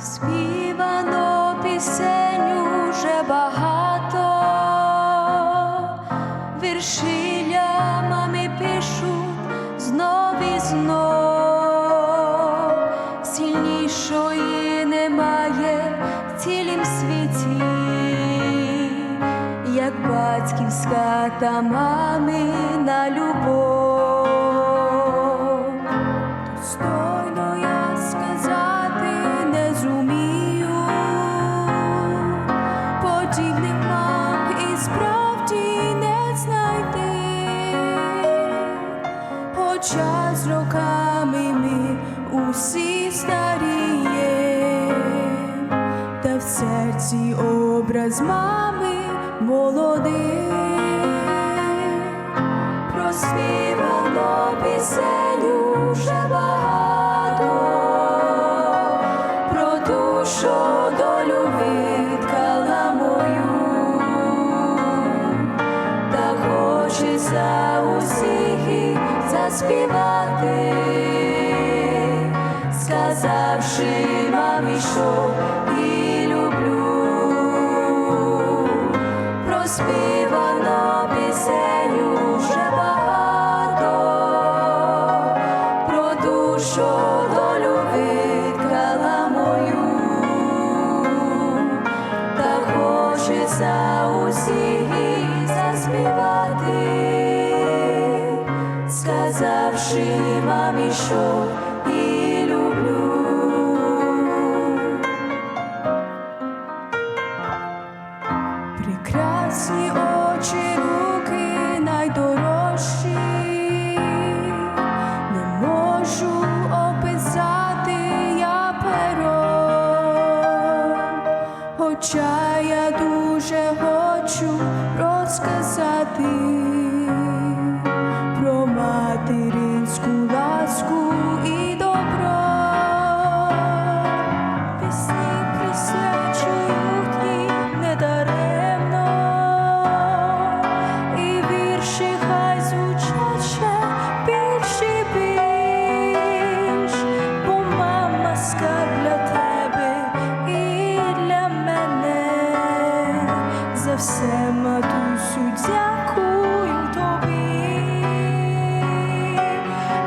співано пісень уже багато, віршиля мамі пишуть знов і знов, сильнішої немає в цілім світі, як батьківська та мамина любов. З роками ми усі старіє, та в серці образ мами молодий. Проспівано пісень уже багато, про душу долю відкала мою, та хочеться усіх заспівати, сказавши мамі, що і люблю. Проспівано пісень уже багато, про душу долю відкала мою, та хочеться усіх сказавши мамі, що і люблю. Прекрасні очі, руки найдорожчі, не можу описати я перо, хоча я дуже хочу розказати все, матусю, дякую тобі.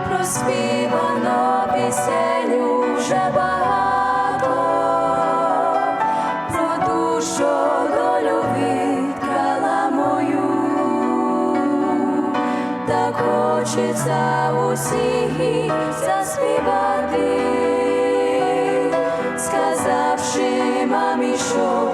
Проспівано пісень уже багато, про душу долю відкала мою, так хочеться усіх заспівати, сказавши мамі, що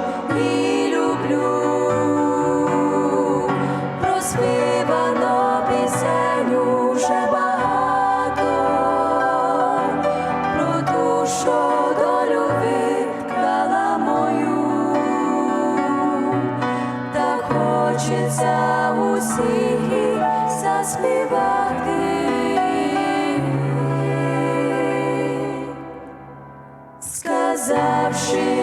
хочеться усіх заспівати. Сказавши